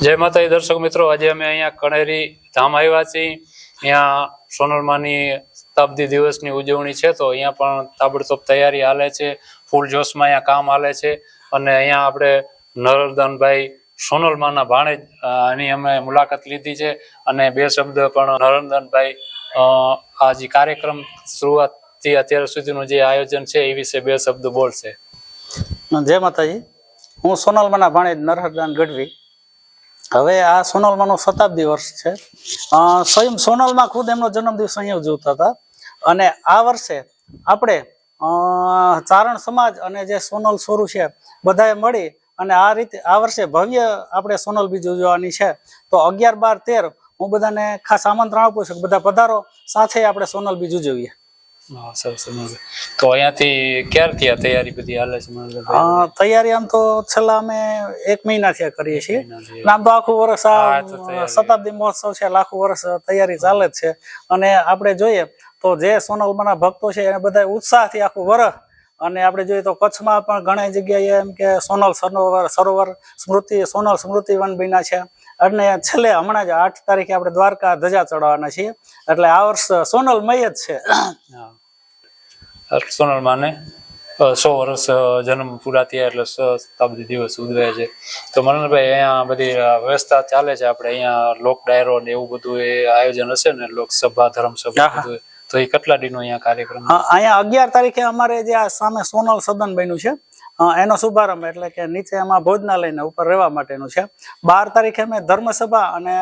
જય માતાજી, દર્શક મિત્રો. આજે અમે અહીંયા કણેરી ધામ આવ્યા છીએ. અહીંયા સોનલમાની શતાબ્દી દિવસની ઉજવણી છે, તો અહીંયા પણ તાબડતોબ તૈયારી હાલે છે. ફૂલ જોશમાં અહીંયા કામ હાલે છે અને અહીંયા આપણે નરદનભાઈ સોનલમાના ભાણેજ એની અમે મુલાકાત લીધી છે અને બે શબ્દ પણ નરંદનભાઈ આ જે કાર્યક્રમ શરૂઆતથી અત્યાર સુધીનું જે આયોજન છે, એ વિશે બે શબ્દ બોલશે. જય માતાજી. હું સોનલમાના ભાણેજ નરહરદાન ગઢવી. હવે આ સોનલમાંનો શતાબ્દી વર્ષ છે. સ્વયં સોનલમાં ખુદ એમનો જન્મદિવસ અહીંયા ઉજવતા હતા. અને આ વર્ષે આપણે ચારણ સમાજ અને જે સોનલ સોરું છે, બધાએ મળી અને આ રીતે, આ વર્ષે ભવ્ય આપણે સોનલ બીજ ઉજવવાની છે. તો અગિયાર બાર તેર હું બધાને ખાસ આમંત્રણ આપું છું કે બધા પધારો, સાથે આપણે સોનલ બીજ ઉજવીએ. હા સરસ તો અહીંયાથી ક્યારથી આ તૈયારી બધી હાલે છે? તૈયારી આમ તો છેલ્લા અમે એક મહિનાથી કરીએ છીએ. આમ તો આખું વર્ષ આ. શતાબ્દી મહોત્સવ છે આખું વર્ષ તૈયારી ચાલે જ છે. અને આપણે જોઈએ તો જે સોનલમાના ભક્તો છે એને બધા ઉત્સાહથી આખું વર્ષ અને આપણે જોઈએ તો કચ્છમાં પણ ઘણી જગ્યાએ એમ કે સોનલ સરોવર સરોવર સ્મૃતિ સોનલ સ્મૃતિ વન બન્યા છે. અને છેલ્લે હમણાં જ આઠ તારીખે આપણે દ્વારકા ધજા ચડાવવાના છીએ. એટલે આ વર્ષ સોનલમય જ છે. હા સોનલ માને સો વર્ષ જન્મ પૂરા થયા એટલે શતાબ્દી દિવસ ઉજવે છે. તો મનનભાઈ અહીંયા બધી વ્યવસ્થા ચાલે છે આપણે? અહીંયા લોક ડાયરો ને એવું બધું એ આયોજન હશે ને? લોકસભા ધર્મસભા બધું તો એ કેટલા દિનો અહીંયા કાર્યક્રમ હા અહીંયા અગિયાર તારીખે અમારે જે આ સામે સોનલ સદન બન્યું છે. એનો શુભારંભ એટલે કે નીચે એમાં ભોજનાલયને ઉપર રહેવા માટેનું છે. બાર તારીખે અમે ધર્મસભા અને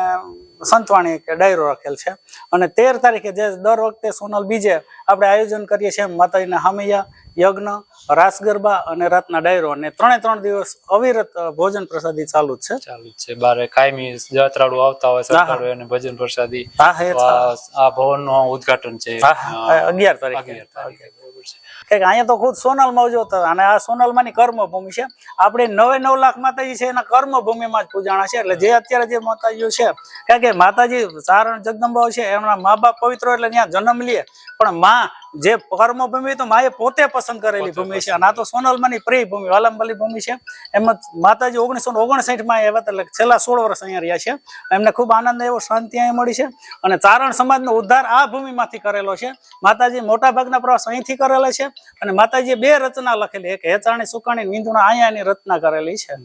સંતવાણી કે ડાયરો રાખેલ છે. અને તેર તારીખે જે દર વખતે સોનલ બીજે આપણે આયોજન કરીએ છીએ માતાજીના હામૈયા યજ્ઞ રાસ ગરબા અને રાતના ડાયરો. અને ત્રણે ત્રણ દિવસ અવિરત ભોજન પ્રસાદી ચાલુ જ છે. ચાલુ જ છે. બારે કાયમી યાત્રાળુ આવતા હોય શ્રદ્ધાળુ અને ભજન પ્રસાદી આ ભવનનું ઉદ્ઘાટન છે. અગિયાર તારીખે. અગિયાર તારીખે બરોબર છે. કે અહીંયા તો ખુદ સોનલમાં હતા અને આ સોનલમાંની કર્મભૂમિ છે. આપણે નવે નવ લાખ માતાજી છે એના કર્મભૂમિમાં જ પૂજાણા છે. એટલે જે અત્યારે જે માતાજીઓ છે કારણ કે માતાજી ચારણ જગદંબાઓ છે એમના મા બાપ પવિત્રો એટલે ત્યાં જન્મ લે. પણ માં જે કર્મભૂમિ તો માએ પોતે પસંદ કરેલી ભૂમિ છે. અને આ તો સોનલમાંની પ્રિય ભૂમિ વાલંબલી ભૂમિ છે. એમાં માતાજી ઓગણીસો ઓગણસાઠમાં આવ્યા હતા એટલે છેલ્લા સોળ વર્ષ અહીંયા રહ્યા છે. એમને ખૂબ આનંદ એવો શાંતિ અહીંયા મળી છે. અને ચારણ સમાજનો ઉદ્ધાર આ ભૂમિમાંથી કરેલો છે. માતાજી મોટાભાગના પ્રવાસ અહીંથી કરેલા છે. અને માતાજીએ બે રચના લખેલી એક હેચાણી સુકાણી વિંધુણા અહીંયાની રચના કરેલી છે.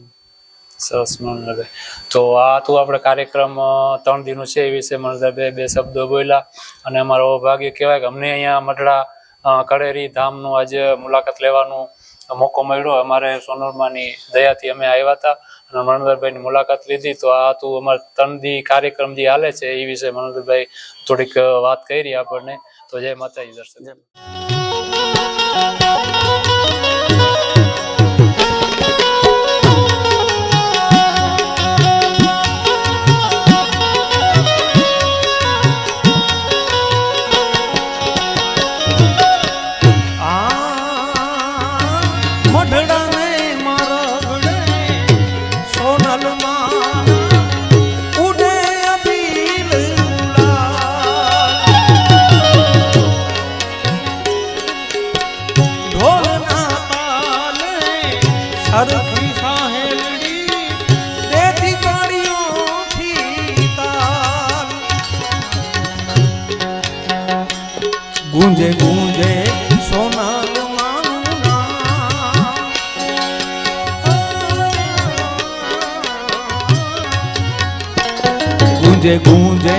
સરસ મનોહરભાઈ તો આ તો આપણે કાર્યક્રમ ત્રણ દિનનું છે એ વિશે મનોહરભાઈ બે શબ્દો બોલ્યા અને અમારો ભાગ્ય કહેવાય કે અમને અહીંયા મઢડા કડેરી કળેરી ધામનું આજે મુલાકાત લેવાનું મોકો મળ્યો. અમારે સોનલમાની દયાથી અમે આવ્યા હતા અને મનોહરભાઈની મુલાકાત લીધી. તો આ હતું અમારે ત્રણ દી કાર્યક્રમ જે હાલે છે એ વિશે મનોહરભાઈ થોડીક વાત કરી આપણને. તો જય માતાજી દર્શન. ગુંજે ગુંજે સોનાલ ગુંજે. ગુંજે ગુંજે